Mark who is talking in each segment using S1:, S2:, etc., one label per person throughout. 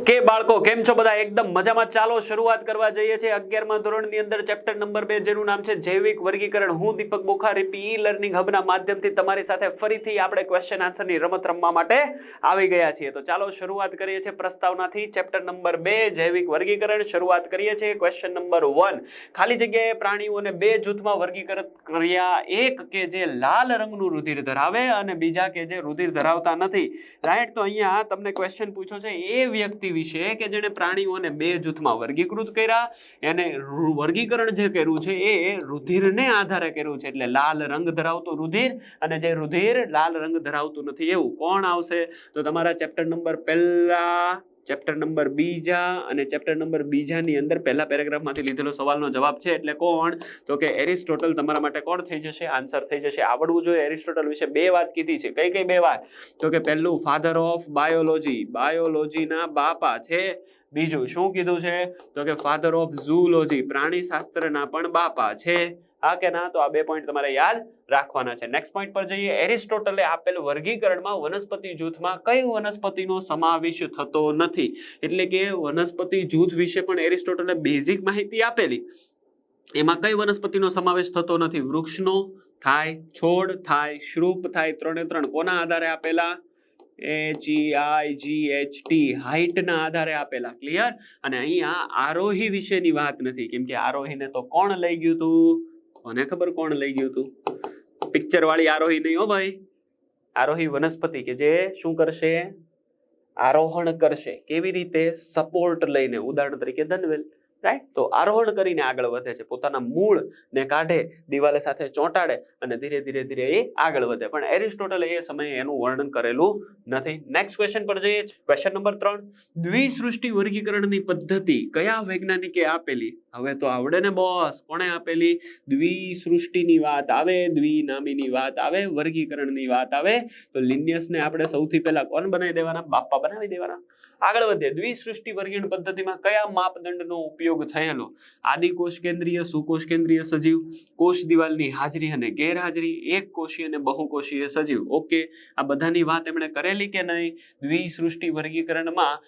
S1: Okay બાળકો, કેમ છો બધા? એકદમ મજામાં ચાલો, શરૂઆત કરવા જઈએ છીએ અગિયારમા ધોરણની અંદર ચેપ્ટર નંબર બે, જેનું નામ છે જૈવિક વર્ગીકરણ. હું દીપક બોખારી, પી લર્નિંગ હબના માધ્યમથી તમારી સાથે ફરીથી આપણે ક્વેશ્ચન આન્સરની રમત રમવા માટે આવી ગયા છીએ. તો ચાલો, શરૂઆત કરીએ છીએ પ્રસ્તાવનાથી. ચેપ્ટર નંબર બે, જૈવિક વર્ગીકરણ. શરૂઆત કરીએ છીએ ક્વેશ્ચન નંબર વન. ખાલી જગ્યાએ પ્રાણીઓને બે જૂથમાં વર્ગીકૃત કર્યા. એક કે જે લાલ રંગનું રુધિર ધરાવે અને બીજા કે જે રુધિર ધરાવતા નથી. રાઈટ, તો અહીંયા તમને ક્વેશ્ચન પૂછ્યો છે, એ વ્યક્તિ વિશે કે જેણે પ્રાણીઓને બે જૂથમાં વર્ગીકૃત કર્યા. એને વર્ગીકરણ જે કર્યું છે એ રુધિરને આધારે કર્યું છે. એટલે લાલ રંગ ધરાવતું રુધિર અને જે રુધિર લાલ રંગ ધરાવતું નથી એવું કોણ આવશે? તો તમારા ચેપ્ટર નંબર પહેલા ચેપ્ટર નંબર બીજા અને ચેપ્ટર નંબર બીજાની અંદર પહેલા પેરેગ્રાફમાંથી લીધેલો સવાલનો જવાબ છે એટલે કોણ? તો કે એરિસ્ટોટલ તમારા માટે કોણ થઈ જશે? આન્સર થઈ જશે. આવડવું જોઈએ એરિસ્ટોટલ વિશે બે વાત કીધી છે. કઈ કઈ બે વાત? તો કે પહેલું ફાધર ઓફ બાયોલોજી બાયોલોજીના બાપા છે. બીજું, શું કીધું છે? તો કે ફાધર ઓફ ઝૂલોજી પ્રાણી શાસ્ત્રના પણ બાપા છે. હા કે ના? તો આ બે પોઈન્ટ તમારે યાદ રાખવાના છે. નેક્સ્ટ પોઈન્ટ પર જઈએ. એરિસ્ટોટલે આપેલ વર્ગીકરણમાં વનસ્પતિ જૂથમાં કઈ વનસ્પતિનો સમાવેશ થતો નથી? એટલે કે વનસ્પતિ જૂથ વિશે પણ એરિસ્ટોટલે બેઝિક માહિતી આપેલી. એમાં કઈ વનસ્પતિનો સમાવેશ થતો નથી? વૃક્ષનો થાય, છોડ થાય, શ્રુપ થાય, ત્રણે ત્રણ. કોના આધારે આપેલા? H I G H T હાઇટના આધારે આપેલા. ક્લિયર અને અહીંયા આરોહી વિશેની વાત નથી. કેમ કે આરોહીને તો કોણ લઈ ગયું તું? કોને ખબર કોણ લઈ ગયું તું? પિક્ચર વાળી આરોહી નહીં હો ભાઈ. આરોહી વનસ્પતિ કે જે શું કરશે? આરોહણ કરશે. કેવી રીતે? સપોર્ટ લઈને, ઉદાહરણ તરીકે ધનવેલ. રાઈટ તો આરોહણ કરીને આગળ વધે છે. પોતાના મૂળ ને કાઢે, દિવાલે સાથે ચોંટાડે અને ધીરે ધીરે ધીરે એ આગળ વધે. પણ એરિસ્ટોટલે એ સમયે એનું વર્ણન કરેલું નથી. નેક્સ્ટ ક્વેશ્ચન પર જઈએ. ક્વેશ્ચન નંબર ત્રણ. દ્વિસૃષ્ટિ વર્ગીકરણની પદ્ધતિ કયા વૈજ્ઞાનિકે આપેલી? હવે તો આવડે ને બોસ કોણે આપેલી? દ્વિસૃષ્ટિની વાત આવે, દ્વિનામીની વાત આવે, વર્ગીકરણની વાત આવે. તો લિનિયસને આપણે સૌથી પહેલા કોણ બનાવી દેવાના? બાપા બનાવી દેવાના. આગળ વધીએ દ્વિસૃષ્ટિ વર્ગીણ પદ્ધતિમાં કયા માપદંડનો ઉપયોગ થયેલો? આદિકોષ કેન્દ્રીય, સુકોષ કેન્દ્રીય સજીવ, કોષ દિવાલની હાજરી અને ગેરહાજરી, એક કોષીય અને બહુકોષીય સજીવ. ઓકે, આ બધાની વાત એમણે કરેલી કે નહીં? દ્વિસૃષ્ટિ વર્ગીકરણમાં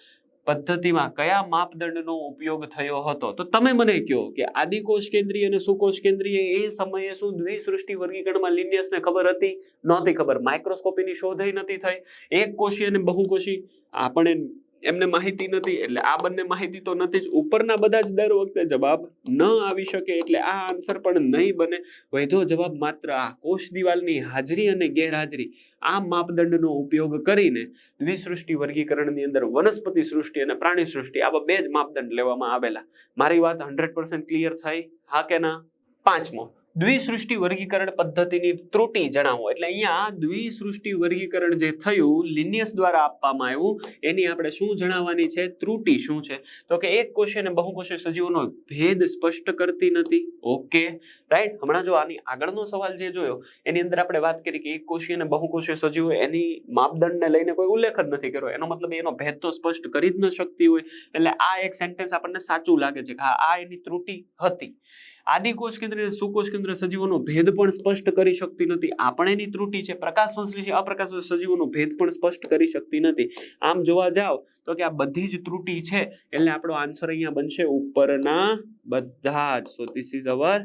S1: પદ્ધતિમાં કયા માપદંડનો ઉપયોગ થયો હતો? તો તમે મને કહો કે આદિકોષ કેન્દ્રીય અને સુકોષ કેન્દ્રીય એ સમયે શું દ્વિસૃષ્ટિ વર્ગીકરણમાં લિનિયસને ખબર હતી? નહોતી ખબર. માઇક્રોસ્કોપીની શોધ નથી થઈ. એક કોષી અને બહુકોષી. આપણે એમને માહિતી નથી, એટલે આ બંને માહિતી તો નથી જ. ઉપરના બધા જ દર વખતે જવાબ ન આવી શકે, એટલે આ આન્સર પણ નહીં બને. વૈધો જવાબ માત્ર આ કોષ દિવાલની હાજરી અને ગેરહાજરી. આ માપદંડનો ઉપયોગ કરીને દ્વિસૃષ્ટિ વર્ગીકરણની અંદર વનસ્પતિ સૃષ્ટિ અને પ્રાણી સૃષ્ટિ, આવા બે જ માપદંડ લેવામાં આવેલા. મારી વાત હંડ્રેડ ક્લિયર થઈ? હા કે ના? પાંચમો. દ્વિસૃષ્ટિ વર્ગીકરણ પદ્ધતિની ત્રુટિ જણાવો. એટલે અહીંયા દ્વિસૃષ્ટિ વર્ગીકરણ જે થયું, લિનિયસ દ્વારા આપવામાં આવ્યું, એની આપણે શું જણાવવાની છે? ત્રુટિ શું છે? તો કે એક કોષીય અને બહુકોષીય સજીવોનો ભેદ સ્પષ્ટ કરતી નથી. ઓકે રાઈટ હમણાં જો આની આગળનો સવાલ જે જોયો, એની અંદર આપણે વાત કરી કે એક કોષીય અને બહુકોષીય સજીવો એની માપદંડને લઈને કોઈ ઉલ્લેખ જ નથી કર્યો. એનો મતલબ એનો ભેદ તો સ્પષ્ટ કરી જ ન શકતી હોય. એટલે આ એક સેન્ટેન્સ આપણને સાચું લાગે છે કે હા, આ એની ત્રુટિ હતી. આદિકોષ કેન્દ્ર અને સુકોષ કેન્દ્ર સજીવોનો ભેદ પણ સ્પષ્ટ કરી શકતી નથી. આપણે પણ એની ત્રુટિ છે પ્રકાશ સંશ્લેષી અપ્રકાશ સજીવોનો ભેદ પણ સ્પષ્ટ કરી શકતી નથી. આમ જોવા જાવ તો કે આ બધી જ ત્રુટિ છે, એટલે આપણો આન્સર અહીંયા બનશે ઉપરના બધા જ. So this is our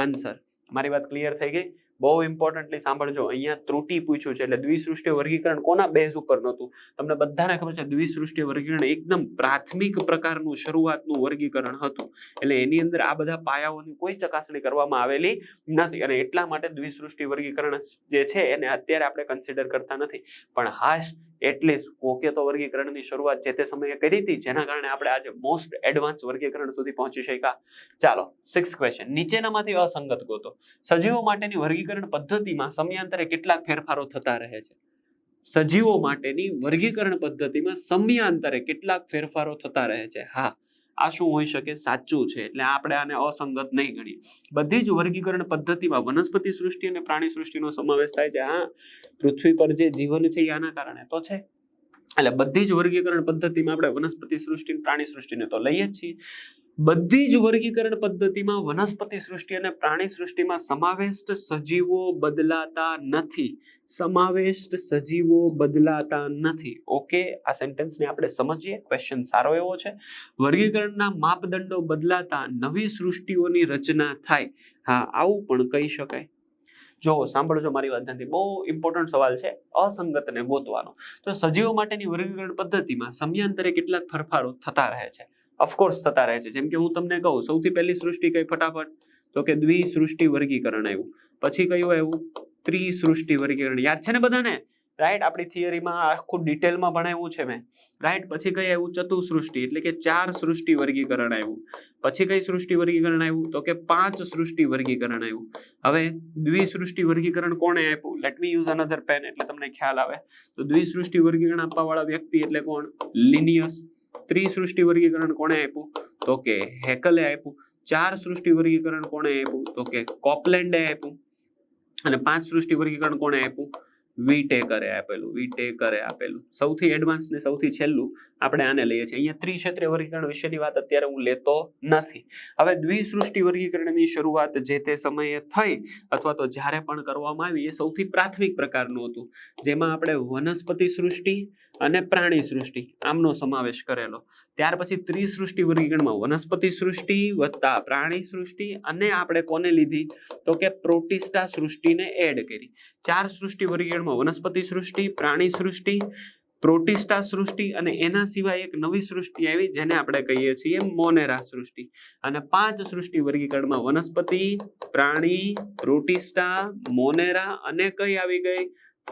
S1: answer મારી વાત ક્લિયર થઈ ગઈ? બહુ ઇમ્પોર્ટન્ટલી સાંભળજો, અહીંયા ત્રુટિ પૂછ્યું છે, એટલે દ્વિસૃષ્ટિ વર્ગીકરણ કોના બેઝ ઉપર નહોતું? તમને બધાને ખબર છે દ્વિસૃષ્ટિ વર્ગીકરણ એકદમ પ્રાથમિક પ્રકારનું શરૂઆતનું વર્ગીકરણ હતું. એટલે એની અંદર આ બધા પાયાઓની કોઈ ચકાસણી કરવામાં આવેલી નથી. અને એટલા માટે દ્વિસૃષ્ટિ વર્ગીકરણ જે છે, એને અત્યારે આપણે કન્સિડર કરતા નથી. પણ હાશ એટલીસ્ટ કોકે તો વર્ગીકરણની શરૂઆત જે તે સમયે કરી હતી, જેના કારણે આપણે આજે મોસ્ટ એડવાન્સ વર્ગીકરણ સુધી પહોંચી શક્યા. ચાલો સિક્સ ક્વેશ્ચન નીચેનામાંથી અસંગત ગોતો. સજીવો માટેની વર્ગીકરણ પદ્ધતિમાં સમયાંતરે કેટલાક ફેરફારો થતા રહે છે? સજીવો માટેની વર્ગીકરણ પદ્ધતિમાં સમયાંતરે કેટલાક ફેરફારો થતા રહે છે? હા આ શું હોઈ શકે? સાચું છે. એટલે આપણે આને અસંગત નહીં ગણીએ. બધી જ વર્ગીકરણ પદ્ધતિમાં વનસ્પતિ સૃષ્ટિ અને પ્રાણી સૃષ્ટિનો સમાવેશ થાય છે. હા, પૃથ્વી પર જે જીવન છે એ આના કારણે તો છે. એટલે બધી જ વર્ગીકરણ પદ્ધતિમાં આપણે વનસ્પતિ સૃષ્ટિ પ્રાણી સૃષ્ટિને તો લઈએ જ છીએ. બધી જ વર્ગીકરણ પદ્ધતિમાં વનસ્પતિ સૃષ્ટિ અને પ્રાણી સૃષ્ટિમાં સમાવિષ્ટ સજીવો બદલાતા નથી. સમાવિષ્ટ સજીવો બદલાતા નથી. ઓકે, આ સેન્ટેન્સને આપણે સમજીએ. ક્વેશ્ચન સારો એવો છે. વર્ગીકરણના માપદંડો બદલાતા નવી સૃષ્ટિઓની રચના થાય. હા, આવું પણ કહી શકાય. જો સાંભળજો મારી વાત નથી બહુ ઇમ્પોર્ટન્ટ સવાલ છે. અસંગતને ગોતવાનો. તો સજીવો માટેની વર્ગીકરણ પદ્ધતિમાં સમયાંતરે કેટલાક ફેરફારો થતા રહે છે. ઓફકોર્સ થતા રહે છે. જેમ કે હું તમને કહું, સૌથી પહેલી સૃષ્ટિ કઈ ફટાફટ? તો કે દ્વિસૃષ્ટિ વર્ગીકરણ આવ્યું. પછી કયું આવ્યું? ત્રિસૃષ્ટિ વર્ગીકરણ. યાદ છે ને બધાને? રાઈટ આપણી થિયરીમાં આખું ડિટેલમાં ભણાવ્યું છે મેં. રાઈટ પછી કઈ આવ્યું? ચતુસૃષ્ટિ. એટલે કે ચાર સૃષ્ટિ વર્ગીકરણ આવ્યું. પછી કઈ સૃષ્ટિ વર્ગીકરણ આવ્યું? તો કે પાંચ સૃષ્ટિ વર્ગીકરણ આવ્યું. હવે દ્વિસૃષ્ટિ વર્ગીકરણ કોણે આપ્યું? Let me use another pen એટલે તમને ખ્યાલ આવે. તો દ્વિસૃષ્ટિ વર્ગીકરણ આપવા વાળા વ્યક્તિ એટલે કોણ? લિનિયસ ત્રિસૃષ્ટિ વર્ગીકરણ કોણે આપ્યું? તો કે હેકલે આપ્યું. ચાર સૃષ્ટિ વર્ગીકરણ કોણે આપ્યું? તો કે કોપલેન્ડે આપ્યું. અને પાંચ સૃષ્ટિ વર્ગીકરણ કોણે આપ્યું? વીટેકરે આપેલું વીટેકરે આપેલું. સૌથી એડવાન્સ ને સૌથી છેલ્લું આપણે આને લઈએ છીએ. અહીંયા ત્રિક્ષેત્રીય વર્ગીકરણ વિશેની વાત અત્યારે હું લેતો નથી. હવે દ્વિસૃષ્ટિ વર્ગીકરણની શરૂઆત જે તે સમયે થઈ અથવા તો જ્યારે પણ કરવામાં આવી એ સૌથી પ્રાથમિક પ્રકારનું હતું. જેમાં આપણે વનસ્પતિ સૃષ્ટિ અને પ્રાણી સૃષ્ટિ આમનો સમાવેશ કરેલો. ત્યાર પછી ત્રિસૃષ્ટિ વર્ગીકરણમાં વનસ્પતિ સૃષ્ટિ વત્તા પ્રાણી સૃષ્ટિ અને આપણે કોને લીધી? તો કે પ્રોટિસ્ટા સૃષ્ટિને એડ કરી. ચાર સૃષ્ટિ વર્ગીકરણમાં વનસ્પતિ સૃષ્ટિ, પ્રાણી સૃષ્ટિ, પ્રોટિસ્ટા સૃષ્ટિ અને એના સિવાય એક નવી સૃષ્ટિ આવી જેને આપણે કહીએ છીએ મોનેરા સૃષ્ટિ. અને પાંચ સૃષ્ટિ વર્ગીકરણમાં વનસ્પતિ, પ્રાણી, પ્રોટિસ્ટા, મોનેરા અને કઈ આવી ગઈ?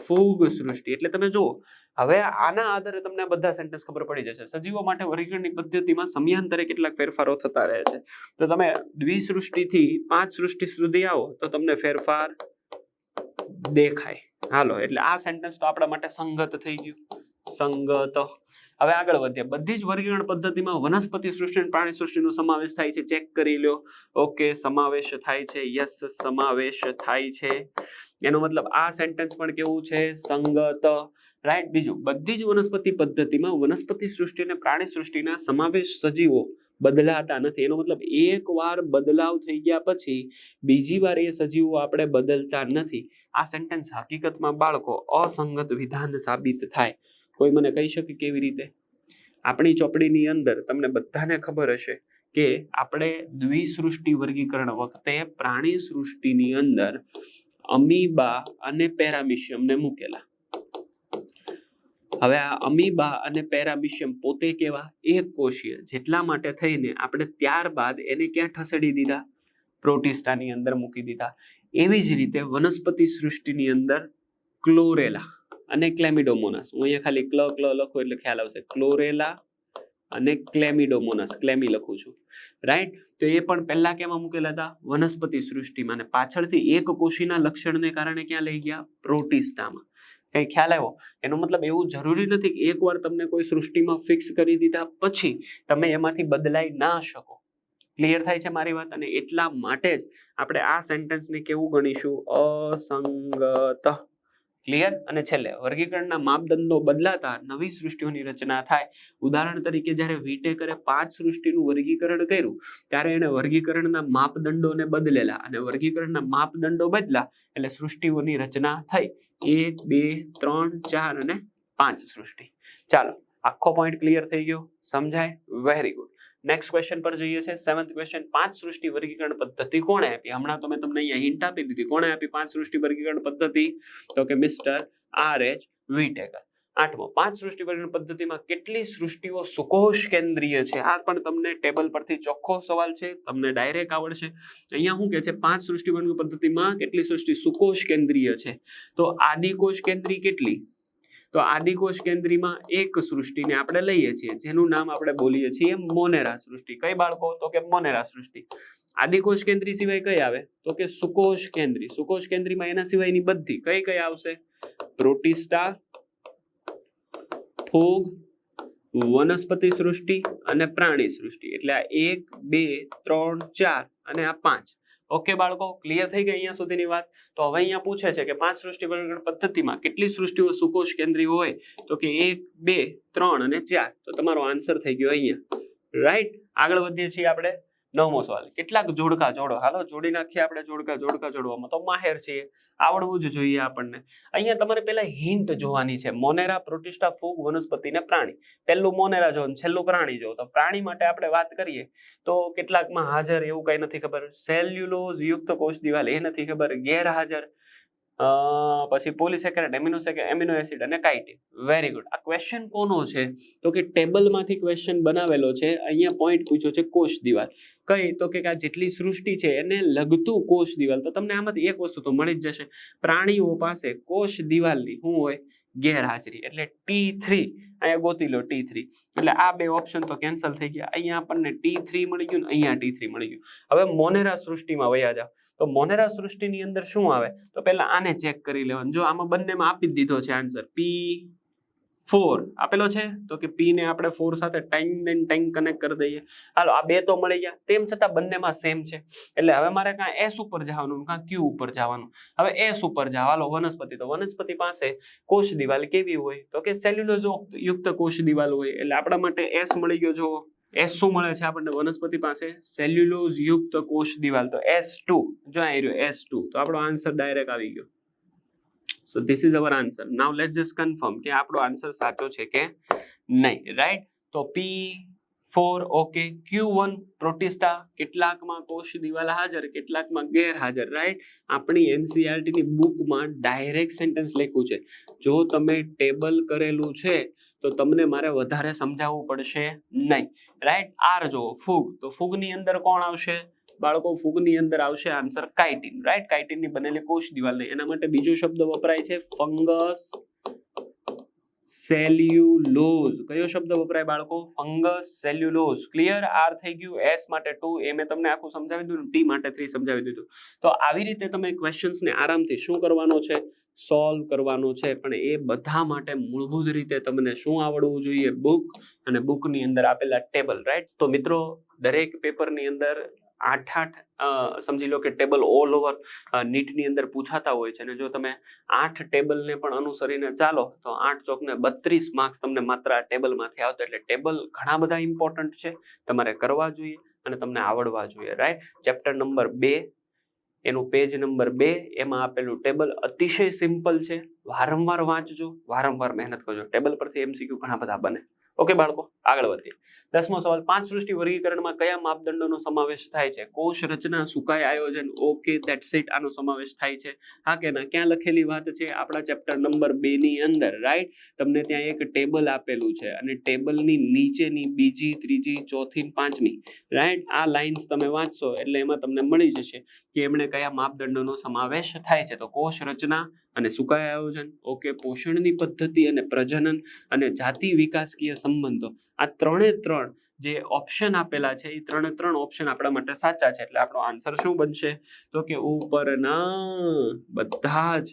S1: ફૂગ સૃષ્ટિ. એટલે તમે જુઓ હવે આના આધારે તમને બધા સેન્ટેન્સ ખબર પડી જશે. સજીવો માટે વર્ગીકરણની પદ્ધતિમાં સમયાંતરે કેટલાક ફેરફારો થતા રહે છે. તો તમે દ્વિસૃષ્ટિથી પાંચ સૃષ્ટિ સુધી આવો તો તમને ફેરફાર દેખાય. હાલો, એટલે આ સેન્ટેન્સ તો આપણા માટે સંગત થઈ ગયું. સંગત. હવે આગળ વધીએ. બધી જ વર્ગીકરણ પદ્ધતિમાં વનસ્પતિ સૃષ્ટિ અને પ્રાણી સૃષ્ટિનો સમાવેશ થાય છે. ચેક કરી લો ઓકે, સમાવેશ થાય છે. યસ, સમાવેશ થાય છે. એનો મતલબ આ સેન્ટેન્સ પણ કેવું છે? સંગત. રાઈટ બીજું, બધી જ વનસ્પતિ પદ્ધતિમાં વનસ્પતિ સૃષ્ટિ અને પ્રાણી સૃષ્ટિના સમાવેશ સજીવો બદલાતા નથી. એનો મતલબ એક વાર બદલાવ થઈ ગયા પછી બીજી વાર એ સજીવો આપણે બદલતા નથી. આ સેન્ટેન્સ હકીકતમાં બાળકો અસંગત વિધાન સાબિત થાય. કોઈ મને કહી શકે કેવી રીતે? આપણી ચોપડીની અંદર તમને બધાને ખબર હશે કે આપણે દ્વિસૃષ્ટિ વર્ગીકરણ વખતે પ્રાણી સૃષ્ટિની અંદર અમીબા અને પેરામિશિયમને મૂકેલા. હવે આ અમીબા અને પેરામિશિયમ પોતે કેવા? એક કોષીય. જેટલા માટે થઈને આપણે ત્યારબાદ એને ક્યાં ઠસેડી દીધા? પ્રોટિસ્ટાની અંદર મૂકી દીધા. એવી જ રીતે વનસ્પતિ સૃષ્ટિની અંદર ક્લોરેલા. અને ક્લેમિડોમોનાસ. હું અહીંયા ખાલી ક્લ ક્લ લખું એટલે ખ્યાલ આવશે. ક્લોરેલા અને ક્લેમિડોમોનાસ. ક્લેમી લખું છું. રાઈટ તો એ પણ પહેલા કેમાં મૂકેલા હતા? વનસ્પતિ સૃષ્ટિમાં અને પાછળથી એક કોશીના લક્ષણને કારણે ક્યાં લઈ ગયા? પ્રોટિસ્ટામાં. કઈ ખ્યાલ આવ્યો? એનો મતલબ એવું જરૂરી નથી કે એકવાર તમને કોઈ સૃષ્ટિમાં ફિક્સ કરી દીધા પછી તમે એમાંથી બદલાઈ ના શકો. ક્લિયર થાય છે મારી વાત? અને એટલા માટે જ આપણે આ સેન્ટેન્સને કેવું ગણીશું? અસંગત. ક્લિયર અને છેલ્લે, વર્ગીકરણના માપદંડો બદલાતા નવી સૃષ્ટિઓની રચના થાય. ઉદાહરણ તરીકે, જ્યારે વિટેકરે પાંચ સૃષ્ટિનું વર્ગીકરણ કર્યું, ત્યારે એણે વર્ગીકરણના માપદંડોને બદલેલા અને વર્ગીકરણના માપદંડો બદલા એટલે સૃષ્ટિઓની રચના થઈ. એક, બે, ત્રણ, ચાર અને પાંચ સૃષ્ટિ. ચાલો આખો પોઈન્ટ ક્લિયર થઈ ગયો. સમજાય? વેરી ગુડ નેક્સ્ટ ક્વેશ્ચન પર જઈએ છે સેવન્થ ક્વેશ્ચન પાંચ સૃષ્ટિ વર્ગીકરણ પદ્ધતિ કોણે આપી? હમણાં તો મેં તમને અહીંયા હિન્ટ આપી દીધી. કોણે આપી પાંચ સૃષ્ટિ વર્ગીકરણ પદ્ધતિ? તો કે મિસ્ટર આર એચ વીટેકર આઠમો, પાંચ સૃષ્ટિ વર્ગીકરણ પદ્ધતિમાં કેટલી સૃષ્ટિઓ સુકોષ કેન્દ્રીય છે? આ પણ તમને ટેબલ પરથી ચોખ્ખો સવાલ છે. તમને ડાયરેક્ટ આવડશે. અહીંયા શું કે છે? પાંચ સૃષ્ટિ વર્ગીકરણ પદ્ધતિમાં કેટલી સૃષ્ટિ સુકોષ કેન્દ્રીય છે? તો આદિકોષ કેન્દ્રી કેટલી? તો આદિકોષ કેન્દ્રીમાં એક સૃષ્ટિને આપણે લઈએ છીએ, જેનું નામ આપણે બોલીએ છીએ મોનેરા સૃષ્ટિ. કઈ બાળકો? તો કે મોનેરા સૃષ્ટિ. આદિકોષ કેન્દ્રી સિવાય કઈ આવે? તો કે સુકોષ કેન્દ્રી. સુકોષ કેન્દ્રીમાં એના સિવાયની બધી કઈ કઈ આવશે? પ્રોટિસ્ટા, ફૂગ, વનસ્પતિ સૃષ્ટિ અને પ્રાણી સૃષ્ટિ. એટલે આ એક, બે, ત્રણ, ચાર અને આ પાંચ. ઓકે બાળકો ક્લિયર થઈ ગઈ અહીંયા સુધીની વાત? તો હવે અહીંયા પૂછે છે કે પાંચ સૃષ્ટિ વર્ગીકરણ પદ્ધતિમાં કેટલી સૃષ્ટિઓ સુકોષ કેન્દ્રી હોય? તો કે એક, બે, ત્રણ અને ચાર. તો તમારો આન્સર થઈ ગયો અહીંયા. રાઈટ આગળ વધીએ છીએ આપણે. નવમો સવાલ. કેટલાક જોડકા જોડો. હાલો, જોડી નાખીએ આપણે જોડકા જોડકા જોડવામાં. તો માહેર છીએ આવડવું જ જોઈએ આપણને. અહીંયા તમારે પહેલા હિન્ટ જોવાની છે. મોનેરા પ્રોટિસ્ટા ફૂગ વનસ્પતિ ને પ્રાણી. પહેલું મોનેરા જો છેલ્લું પ્રાણી જો તો પ્રાણી માટે આપણે વાત કરીએ. તો કેટલાકમાં હાજર એવું કઈ નથી ખબર. સેલ્યુલોઝ યુક્ત કોષ દિવાલ, એ નથી ખબર. ગેરહાજર. પછી પોલિસેકેરાઇડ એમિનો એમિનો એસિડ અને કાઇટિન. વેરી ગુડ આ ક્વેશ્ચન કોનો છે? તો કે ટેબલમાંથી ક્વેશ્ચન બનાવેલો છે. અહીંયા પોઈન્ટ પૂછ્યો છે કોષ દિવાલ. કઈ? તો કે આ જેટલી સૃષ્ટિ છે એને લગતું કોષ દિવાલ. તો તમને આમાંથી એક વસ્તુ તો મળી જ જશે. પ્રાણીઓ પાસે કોષ દિવાલની શું હોય? ગેરહાજરી. એટલે ટી થ્રી અહીંયા ગોતી લો ટી થ્રી એટલે આ બે ઓપ્શન તો કેન્સલ થઈ ગયા. અહીંયા આપણને ટી થ્રી મળી ગયું ને અહીંયા ટી થ્રી મળી ગયું. હવે મોનેરા સૃષ્ટિમાં વયા જાઓ. તો મોનેરા સૃષ્ટિની અંદર શું આવે? તો પહેલા આને ચેક કરી લેવાનું. જો આમાં બંનેમાં આપી દીધો છે આન્સર પી ફોર આપેલો છે? તો કે પી ને આપણે ફોર સાથે ટાઈમ દેન ટાઈમ કનેક્ટ કરી દઈએ. હાલો, આ બે તો મળી ગયા. તેમ છતાં બંનેમાં સેમ છે. એટલે હવે મારે કાં એસ ઉપર જવાનું, કાં ક્યુ ઉપર જવાનું. હવે એસ ઉપર જાવ હાલો, વનસ્પતિ. તો વનસ્પતિ પાસે કોષ દિવાલ કેવી હોય? તો કે સેલ્યુલોઝ યુક્ત કોષ દિવાલ હોય. એટલે આપણા માટે એસ મળી ગયો જો એસ શું મળે છે આપણને? વનસ્પતિ પાસે સેલ્યુલોઝ યુક્ત કોષ દિવાલ. તો એસ ટુ જો આવી રહ્યો એસ ટુ તો આપણો આન્સર ડાયરેક્ટ આવી ગયો. So this is our answer now let just confirm કે આપણો આન્સર સાચો છે કે નહીં રાઈટ તો P four okay Q one Protista, કેટલાકમાં કોષ દિવાલ હાજર, કેટલાકમાં ગેરહાજર રાઈટ આપણી એનસીઆરટીની બુકમાં ડાયરેક્ટ સેન્ટેન્સ લખ્યું છે. જો તમે ટેબલ કરેલું છે તો તમને મારે વધારે સમજાવવું પડશે નહીં. રાઈટ આર જો ફૂગ. તો ફૂગની અંદર કોણ આવશે? બાળકો, ફૂગની અંદર આવશે આન્સર કાઇટિન રાઈટ કાઇટિનની બનેલી કોષ દિવાલ નહીં એના માટે બીજો શબ્દ વપરાય છે ફંગસ સેલ્યુલોઝ. કયો શબ્દ વપરાય બાળકો? Fungus cellulose. ક્લિયર આર થઈ ગયું. એસ માટે ટુ. એ મેં તમને આખું સમજાવી દીધું ટી માટે થ્રી સમજાવી દીધું. તો આવી રીતે તમે ક્વેશ્ચન્સને આરામથી શું કરવાનો છે? સોલ્વ કરવાનો છે. પણ એ બધા માટે મૂળભૂત રીતે તમને શું આવડવું જોઈએ? બુક અને બુકની અંદર આપેલા ટેબલ રાઈટ તો મિત્રો, દરેક પેપરની અંદર આઠ આઠ સમજી લો કે ટેબલ ઓલ ઓવર નીટની અંદર પૂછાતા હોય છે. અને જો તમે આઠ ટેબલને પણ અનુસરીને ચાલો, તો આઠ ચોકને બત્રીસ માર્ક્સ તમને માત્ર આ ટેબલમાંથી આવતા. એટલે ટેબલ ઘણા બધા ઇમ્પોર્ટન્ટ છે. તમારે કરવા જોઈએ અને તમને આવડવા જોઈએ રાઈટ ચેપ્ટર નંબર બે એનું પેજ નંબર બે, એમાં આપેલું ટેબલ અતિશય સિમ્પલ છે. વારંવાર વાંચજો, વારંવાર મહેનત કરજો. ટેબલ પરથી એમસીક્યુ ઘણા બધા બને. ઓકે, બાળકો, આગળ વધીએ. દસમો સવાલ, પાંચ સૃષ્ટિ વર્ગીકરણમાં કયા માપદંડોનો સમાવેશ થાય છે? કોષ રચના, સુકાય આયોજન ઓકે ધેટ્સ ઇટ આનો સમાવેશ થાય છે. હા કે ના? ક્યાં લખેલી વાત છે? આપણા ચેપ્ટર નંબર બે ની અંદર રાઈટ તમને ત્યાં એક ટેબલ આપેલું છે અને ટેબલની નીચેની બીજી, ત્રીજી, ચોથી પાંચમી રાઈટ આ લાઇન્સ તમે વાંચશો એટલે એમાં તમને મળી જશે કે એમણે કયા માપદંડોનો સમાવેશ થાય છે. તો કોષ રચના અને સુકાય આયોજન ઓકે પોષણની પદ્ધતિ અને પ્રજનન અને જાતિ વિકાસકીય સંબંધો. આ ત્રણે ત્રણ જે ઓપ્શન આપેલા છે એ ત્રણે ત્રણ ઓપ્શન આપણા માટે સાચા છે. એટલે આપણો આન્સર શું બનશે? તો કે ઉપરના બધા જ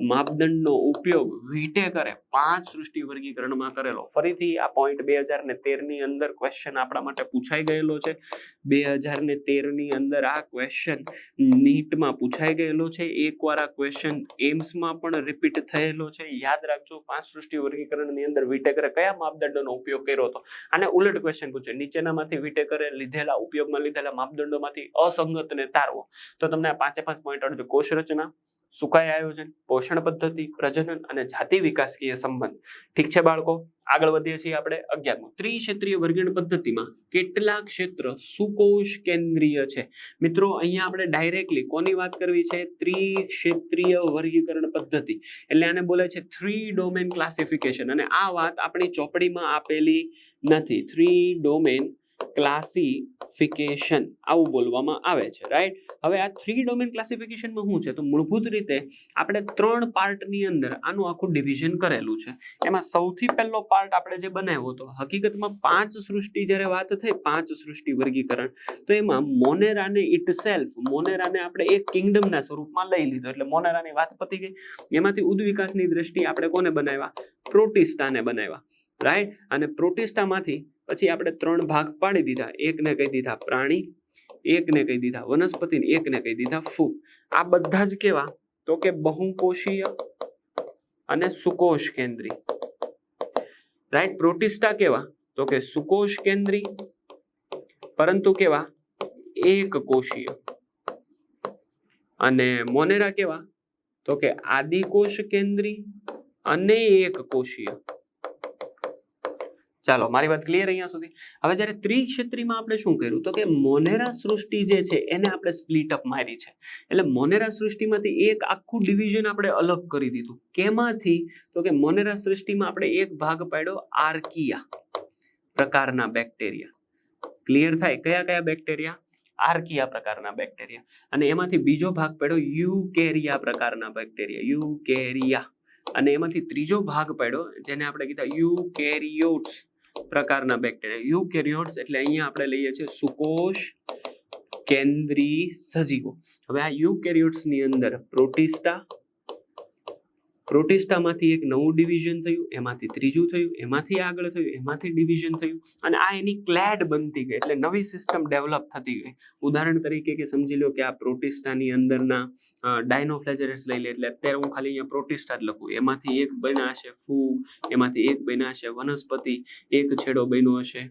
S1: માપદંડનો ઉપયોગ વિટેકરે પાંચ સૃષ્ટિ વર્ગીકરણમાં કરેલો. ફરીથી આ પોઈન્ટ બે હજાર ને તેરની અંદર ક્વેશ્ચન આપણા માટે પૂછાઈ ગયેલો છે. બે હજાર ને તેરની અંદર આ ક્વેશ્ચન નીટમાં પૂછાઈ ગયેલો છે. એકવાર આ ક્વેશ્ચન એમ્સમાં પણ રિપીટ થયેલો છે. યાદ રાખજો, પાંચ સૃષ્ટિ વર્ગીકરણની અંદર વિટેકરે કયા માપદંડોનો ઉપયોગ કર્યો હતો? અને ઉલટ ક્વેશ્ચન પૂછે. નીચેનામાંથી વિટેકરે લીધેલા ઉપયોગમાં લીધેલા માપદંડોમાંથી અસંગતને તારવો. તો તમને આ પાંચે પાંચ પોઈન્ટ કોષ રચના સુકાય આયોજન? પોષણ પદ્ધતિ, પ્રજનન અને જાતિ વિકાસકીય સંબંધ. ઠીક છે બાળકો? આગળ વધીએ છીએ આપણે અગિયારમું. ત્રિક્ષેત્રીય વર્ગીણ પદ્ધતિમાં કેટલાક ક્ષેત્ર સુકોષ કેન્દ્રીય છે? મિત્રો, અહીંયા આપણે ડાયરેક્ટલી કોની વાત કરવી છે? ત્રિક્ષેત્રીય વર્ગીકરણ પદ્ધતિ. એટલે આને બોલે છે થ્રી ડોમેન ક્લાસિફિકેશન અને આ વાત આપણી ચોપડીમાં આપેલી નથી. થ્રી ડોમેન ક્લાસિફિકેશન આવું બોલવામાં આવે છે રાઈટ હવે આ થ્રી ડોમેન ક્લાસિફિકેશનમાં શું છે? તો મૂળભૂત રીતે આપણે ત્રણ પાર્ટની અંદર આનું આખું ડિવિઝન કરેલું છે. એમાં સૌથી પહેલો પાર્ટ આપણે જે બનાવ્યો હતો, હકીકતમાં પાંચ સૃષ્ટિ જ્યારે વાત થઈ, પાંચ સૃષ્ટિ વર્ગીકરણ, તો એમાં મોનેરાને ઇટ સેલ્ફ મોનેરાને આપણે એક કિંગડમના સ્વરૂપમાં લઈ લીધો. એટલે મોનેરાની વાત પતી ગઈ. એમાંથી ઉદ્વિકાસની દ્રષ્ટિએ આપણે કોને બનાવ્યા? પ્રોટિસ્ટાને બનાવ્યા રાઈટ અને પ્રોટિસ્ટામાંથી પછી આપણે ત્રણ ભાગ પાડી દીધા. એકને કહી દીધા પ્રાણી, એકને કહી દીધા વનસ્પતિ ને એકને કહી દીધા ફૂગ આ બધા જ કેવા? તો કે બહુકોષીય અને સુકોષ કેન્દ્રી. રાઈટ પ્રોટિસ્ટા કેવા? તો કે સુકોષ કેન્દ્રી, પરંતુ કેવા? એક કોષીય. અને મોનેરા કેવા? તો કે આદિકોષ કેન્દ્રી અને એક કોષીય. ચાલો, મારી વાત ક્લિયર અહીંયા સુધી. હવે જ્યારે ત્રિક્ષેત્રીમાં આપણે શું કર્યું? તો કે મોનેરા સૃષ્ટિ જે છે, એને આપણે સ્પ્લિટ અપ મારી છે. એટલે મોનેરા સૃષ્ટિમાંથી એક આખું ડિવિઝન આપણે અલગ કરી દીધું. કેમાંથી? તો કે મોનેરા સૃષ્ટિમાં આપણે એક ભાગ પાડ્યો, આર્કિયા પ્રકારના બેક્ટેરિયા ક્લિયર થાય? કયા કયા બેક્ટેરિયા આર્કિયા પ્રકારના બેક્ટેરિયા અને એમાંથી બીજો ભાગ પડ્યો, યુકેરિયા પ્રકારના બેક્ટેરિયા યુકેરિયા. અને એમાંથી ત્રીજો ભાગ પાડ્યો, જેને આપણે કીધા યુકેરિયોટ્સ. પ્રકારના બેક્ટેરિયા. યુકેરિયોટ્સ એટલે અહીંયા આપણે લઈએ છીએ સુકોષ કેન્દ્રી સજીવો. હવે આ યુકેરિયોટ્સની અંદર પ્રોટિસ્ટા પ્રોટિસ્ટામાંથી એક નવું ડિવિઝન થયું, એમાંથી ત્રીજું થયું, એમાંથી આગળ થયું, એમાંથી ડિવિઝન થયું અને આ એની ક્લેડ બનતી ગઈ એટલે નવી સિસ્ટમ ડેવલપ થતી ગઈ. ઉદાહરણ તરીકે કે સમજી લો કે આ પ્રોટેસ્ટાની અંદરના ડાયનોફ્લેજરસ લઈ લે એટલે અત્યારે હું ખાલી અહીંયા પ્રોટેસ્ટા જ લખું. એમાંથી એક બન્યા હશે ફૂગ, એમાંથી એક બન્યા હશે વનસ્પતિ, એક છેડો બન્યો હશે.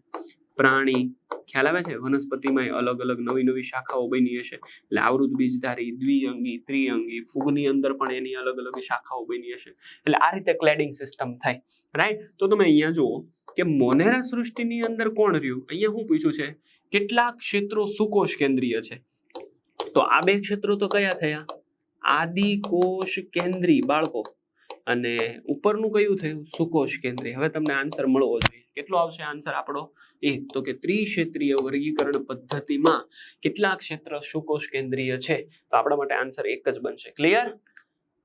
S1: પ્રાણી, ખ્યાલ આવે છે? વનસ્પતિમાં અલગ અલગ નવી નવી શાખાઓ બની હશે. એટલે આવૃત બીજધારી, દ્વિઅંગી, ત્રિઅંગી, ફૂગની અંદર પણ એની અલગ અલગ શાખાઓ બની હશે. એટલે આ રીતે ક્લેડિંગ સિસ્ટમ થાય. રાઈટ તો તમે અહીંયા જુઓ કે મોનેરા સૃષ્ટિની અંદર કોણ રહ્યું? અહીંયા શું પૂછ્યું છે, કેટલાક ક્ષેત્રો સુકોષ કેન્દ્રીય છે? તો આ બે ક્ષેત્રો તો કયા થયા? આદિકોષ કેન્દ્રી બાળકો. અને ઉપરનું કયું થયું? સુકોષ કેન્દ્રી. હવે તમને આન્સર મળવો જોઈએ. કેટલો આવશે આન્સર આપણો? એક. તો કે ત્રિક્ષેત્રીય વર્ગીકરણ પદ્ધતિમાં કેટલા ક્ષેત્ર સુકોષ કેન્દ્રીય છે? તો આપણા માટે આન્સર એક જ બનશે. ક્લિયર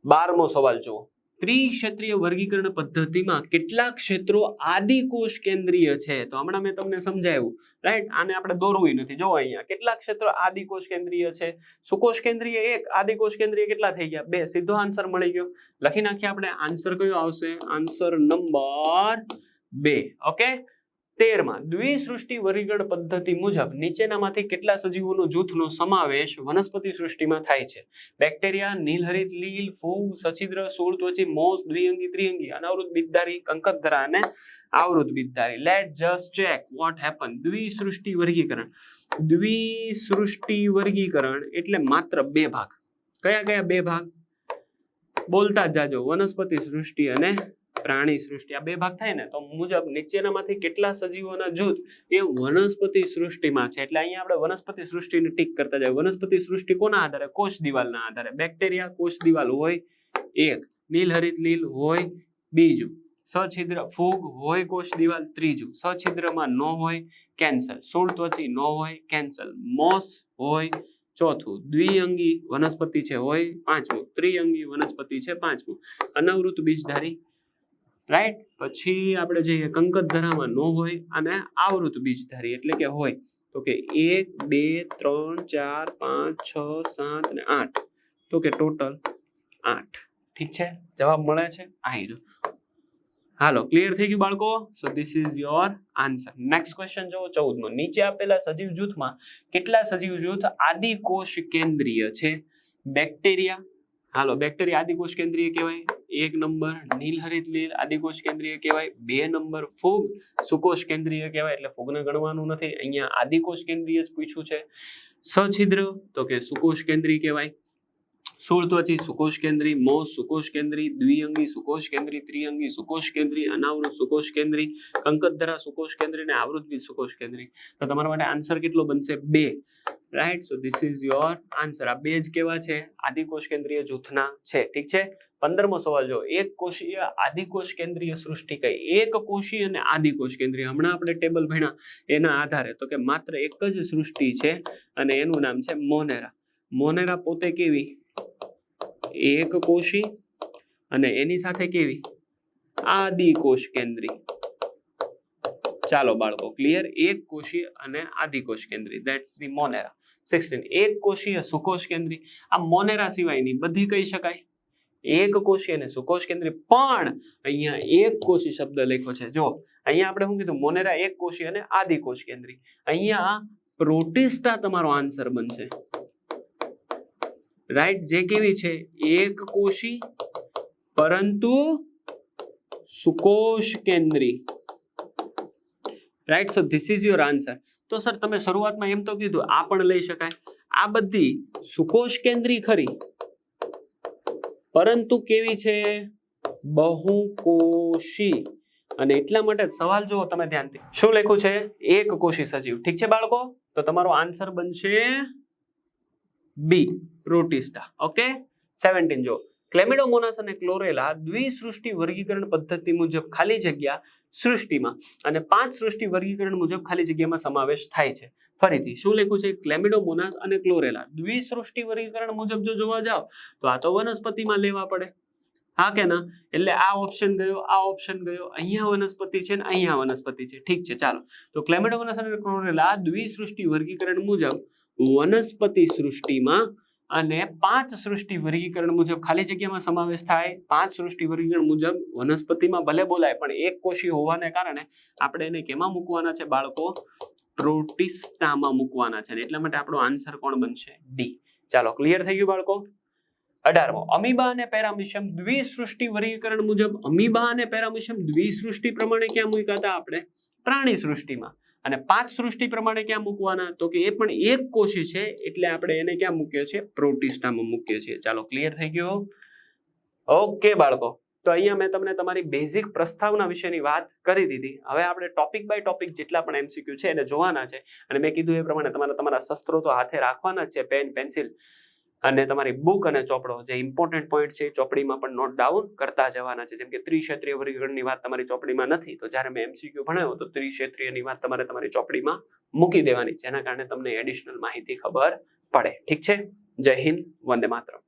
S1: બારમો સવાલ જુઓ. ત્રિક્ષેત્રીય વર્ગીકરણ પદ્ધતિમાં કેટલા ક્ષેત્રો આદિકોષ કેન્દ્રીય છે? તો હમણાં મેં તમને સમજાવ્યું રાઈટ આને આપણે દોરવું નથી. જો અહીંયા, કેટલા ક્ષેત્રો આદિકોષ કેન્દ્રીય છે? સુકોષ કેન્દ્રીય એક, આદિકોષ કેન્દ્રીય કેટલા થઈ ગયા? બે. સીધો આન્સર મળી ગયો. લખી નાખીએ આપણે. આન્સર કયો આવશે? આન્સર નંબર બે ઓકે તેરમાં દ્વિસૃષ્ટિ વર્ગીકરણ પદ્ધતિ મુજબ નીચેનામાંથી કેટલા સજીવોનો જૂથનો સમાવેશ વનસ્પતિ સૃષ્ટિમાં થાય છે? બેક્ટેરિયા, નીલહરિત લીલ, ફૂગ, સછિદ્ર સૂળત્વચી મોસ, દ્વિઅંગી, ત્રિઅંગી, અનાવૃત બીજધારી કંકતધરા અને આવૃત બીજધારી let just check what happen દ્વિસૃષ્ટિ વર્ગીકરણ. દ્વિસૃષ્ટિ વર્ગીકરણ એટલે માત્ર બે ભાગ. કયા કયા બે ભાગ? બોલતા જાજો. વનસ્પતિ સૃષ્ટિ અને પ્રાણી સૃષ્ટિ, આ બે ભાગ થાય ને, તો મુજબ નીચેનામાંથી કેટલા સજીવોના જૂથ એ વનસ્પતિ સૃષ્ટિમાં છે. એટલે અહીંયા આપણે વનસ્પતિ સૃષ્ટિને ટીક કરતા જાય વનસ્પતિ સૃષ્ટિ કોના આધારે? કોષ દિવાલના આધારે. બેક્ટેરિયા, કોષ દિવાલ હોય, એક. નીલહરિત લીલ હોય, બીજું. સછિદ્ર, ફૂગ હોય, કોષ દિવાલ, ત્રીજું. સછિદ્રમાં ન હોય, કેન્સર. સોળ ત્વચી ન હોય, કેન્સર. મોસ હોય, ચોથું. દ્વિઅંગી વનસ્પતિ છે, હોય, પાંચમું. ત્રિઅંગી વનસ્પતિ છે, પાંચમું. અનાવૃત બીજધારી રાઈટ પછી આપણે જઈએ કંકત ધરામાં ન હોય, અને આવૃત બીજધારી એટલે કે હોય, તો કે એક, બે, ત્રણ, ચાર, પાંચ, છ, સાત અને આઠ. તો કે ટોટલ આઠ. ઠીક છે? જવાબ મળે છે? રહ્યો હાલો ક્લિયર થઈ ગયું બાળકો? So this is your answer next question જુઓ, ચૌદમો. નીચે આપેલા સજીવ જૂથમાં કેટલા સજીવ જૂથ આદિકોષ કેન્દ્રીય છે? બેક્ટેરિયા હાલો બેક્ટેરિયા આદિકોષ કેન્દ્રીય કહેવાય. એક નંબર નીલહરિત લીલ આદિકોષ કેન્દ્રીય કહેવાય, બે નંબર ફૂગ સુકોષ કેન્દ્રીય કહેવાય, એટલે ફૂગને ગણવાનું નથી. અહીંયા આદિકોષ કેન્દ્રીય જ પૂછ્યું છે. સછિદ્ર તો કે સુકોષ કેન્દ્રી કહેવાય. સૂળત્વચી સુકોષ કેન્દ્રી મોસ સુકોષ કેન્દ્રી, દ્વિઅંગી સુકોષ કેન્દ્રી, ત્રિઅંગી સુકોષ કેન્દ્રી, અનાવૃત સુકોષ કેન્દ્રી કંકતધરા સુકોષ કેન્દ્રી અને આવૃત બી સુકોષ કેન્દ્રી. તો તમારા માટે આન્સર કેટલો બનશે? બે. Right? So this is your answer. આ બે જ કેવા છે? આદિકોષ કેન્દ્રીય જૂથના છે. ઠીક છે? પંદરમો સવાલ જો, એક કોષીય આદિકોષ કેન્દ્રીય સૃષ્ટિ કઈ? એક કોષીય અને આદિકોષ કેન્દ્રીય. હમણાં આપણે ટેબલ ભણ્યા એના આધારે. તો કે માત્ર એક જ સૃષ્ટિ છે અને એનું નામ છે મોનેરા. મોનેરા પોતે કેવી? એક કોષી અને એની સાથે કેવી? આદિકોષ કેન્દ્રી. ચાલો બાળકો ક્લિયર એક કોષીય અને આદિકોષ કેન્દ્રી. That's the Monera. સિક્સટીન એક કોષીય સુકોષ કેન્દ્રી. આ મોનેરા સિવાયની બધી કહી શકાય? એક કોષી અને સુકોષ કેન્દ્રી. પણ અહીંયા એક કોષી શબ્દ લખ્યો છે. જો, અહીંયા આપણે શું કીધું? મોનેરા એક કોષી અને આદિકોષ કેન્દ્રી. અહીંયા પ્રોટિસ્ટા તમારો આન્સર બનશે. રાઈટ, જે કેવી છે? એક કોષી પરંતુ સુકોષ કેન્દ્રી. Right, so this is your answer. તો સર, તમે શરૂઆતમાં એમ તો કીધું, આ પણ લઈ શકાય. આ બધી સુકોષ કેન્દ્રી ખરી. પરંતુ કેવી છે? બહુકોષી અને એટલા માટે સવાલ જુઓ તમે ધ્યાનથી. શું લખ્યું છે? એક કોષી સજીવ. ઠીક છે બાળકો? તો તમારો આન્સર બનશે બી. પ્રોટિસ્ટા. ઓકે? સેવન્ટીન જો ક્લેમિડોમોનાસ અને ક્લોરેલા દ્વિસૃષ્ટિ વર્ગીકરણ પદ્ધતિ મુજબ ખાલી જગ્યા સૃષ્ટિમાં અને પાંચ સૃષ્ટિ વર્ગીકરણ મુજબ ખાલી જગ્યામાં સમાવેશ થાય છે. ફરીથી, શું લખ્યું છે? ક્લેમિડોમોનાસ અને ક્લોરેલા દ્વિસૃષ્ટિ વર્ગીકરણ મુજબ જો જોવા જાવ તો આ તો વનસ્પતિમાં લેવા પડે. હા કે ના? એટલે આ ઓપ્શન ગયો, આ ઓપ્શન ગયો, અહીંયા વનસ્પતિ છે ને અહીંયા વનસ્પતિ છે. ઠીક છે, ચાલો. તો ક્લેમિડોમોનાસ અને ક્લોરેલા દ્વિસૃષ્ટિ વર્ગીકરણ મુજબ વનસ્પતિ સૃષ્ટિમાં અને પાંચ સૃષ્ટિ વર્ગીકરણ મુજબ ખાલી જગ્યામાં સમાવેશ થાય. પાંચ સૃષ્ટિ વર્ગીકરણ મુજબ વનસ્પતિમાં ભલે બોલાય, પણ એક કોષી હોવાને કારણે આપણે એને કેમાં મૂકવાના છે બાળકો? પ્રોટિસ્ટામાં મૂકવાના છે. એટલા માટે આપણો આન્સર કોણ બનશે? ડી ચાલો ક્લિયર થઈ ગયું બાળકો? અઢારમો. અમીબા અને પેરામિશિયમ દ્વિસૃષ્ટિ વર્ગીકરણ મુજબ અમીબા અને પેરામિશિયમ દ્વિસૃષ્ટિ પ્રમાણે ક્યાં મૂક્યા આપણે? પ્રાણી સૃષ્ટિમાં. અને પાંચ સૃષ્ટિ પ્રમાણે ક્યાં મૂકવાના? તો કે એ પણ એક કોષી છે, એટલે આપણે એને ક્યાં મૂકીએ છીએ? પ્રોટિસ્ટામાં મૂકીએ છીએ. ચાલો ક્લિયર થઈ ગયો? ઓકે, બાળકો. તો અહીંયા મેં તમને તમારી બેઝિક પ્રસ્તાવના વિશેની વાત કરી દીધી. હવે આપણે ટોપિક બાય ટોપિક જેટલા પણ એમસીક્યુ છે એને જોવાના છે. અને મેં કીધું એ પ્રમાણે તમારે તમારા શસ્ત્રો તો હાથે રાખવાના જ છે પેન પેન્સિલ અને તમારી બુક અને ચોપડો જે ઇમ્પોર્ટન્ટ પોઈન્ટ છે ચોપડીમાં પણ નોટ ડાઉન કરતા જવાના છે. જેમ કે ત્રિક્ષેત્રીય વર્ગીકરણની વાત તમારી ચોપડીમાં નથી, તો જ્યારે મેં એમસીક્યુ ભણાવ્યો તો ત્રિક્ષેત્રીયની વાત તમારે તમારી ચોપડીમાં મૂકી દેવાની, જેના કારણે તમને એડિશનલ માહિતી ખબર પડે. ઠીક છે? જય હિન્દ, વંદે માતરમ.